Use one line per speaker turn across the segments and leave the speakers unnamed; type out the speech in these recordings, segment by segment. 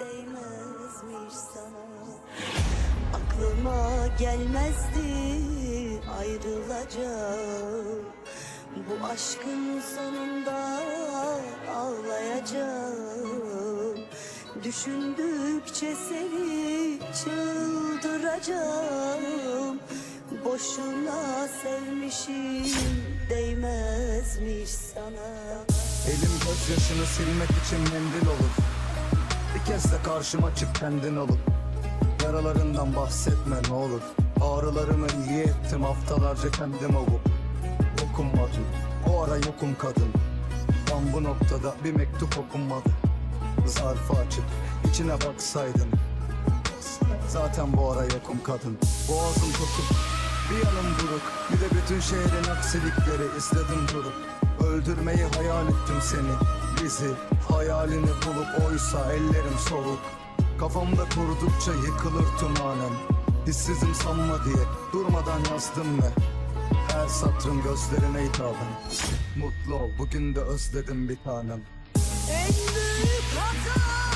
değmezmiş sana. Aklıma gelmezdi ayrılacağım. Bu aşkın sonunda ağlayacağım. Düşündükçe seni çıldıracağım. Boşuna sevmişim değmezmiş sana.
Elim gözyaşını silmek için mendil olur Bir kez de karşıma çık kendin olup Yaralarından bahsetme ne olur. Ağrılarımı iyi ettim haftalarca kendim olup Dokunmadım o ara yokum kadın. Tam bu noktada bir mektup okunmadı. Zarfı açıp içine baksaydın Zaten bu ara yokum kadın. Boğazım tutup bir yanım buruk Bir de bütün şehrin aksilikleri istedim durup. Öldürmeyi hayal ettim seni Bizi hayalini bulup oysa ellerim soğuk Kafamda kurdukça yıkılır tümanem Hissizim sanma diye durmadan yazdım ve Her satrım gözlerine hitaben. Mutlu ol bugün de özledim bir tanem.
En büyük hatayı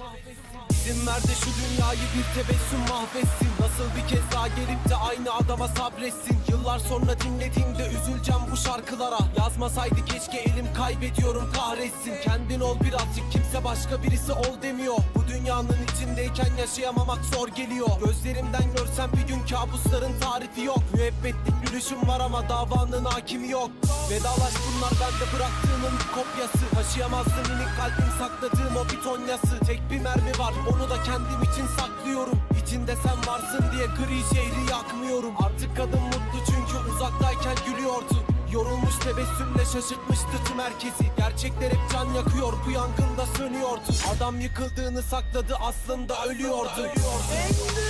Allah'ım
İzin ver de şu dünyayı bir tebessüm mahvetsin. Nasıl bir kez daha gelip de aynı adama sabretsin? Yıllar sonra dinlediğimde üzüleceğim bu şarkılara. Yazmasaydı keşke elim kaybediyorum kahretsin. Kendin ol birazcık kimse başka birisi ol demiyor. Bu dünyanın içindeyken yaşayamamak zor geliyor. Gözlerimden görsen bir gün kabusların tarifi yok. Müebbetlik gülüşüm var ama davanın hakimi yok. Vedalaş bunlar bende bıraktığımın bir kopyası. Taşıyamazdım minik kalbim sakladığım o bir tonyası. Tek bir mermi var onu da kendim için saklıyorum. İçinde sen varsın diye gri şehri yakmıyorum. Artık kadın mutlu çünkü uzaktayken gülüyordu. Yorulmuş tebessümle şaşırtmıştı tüm herkesi. Gerçekler hep can yakıyor bu yangında sönüyordu. Adam yıkıldığını sakladı aslında ölüyordu,
En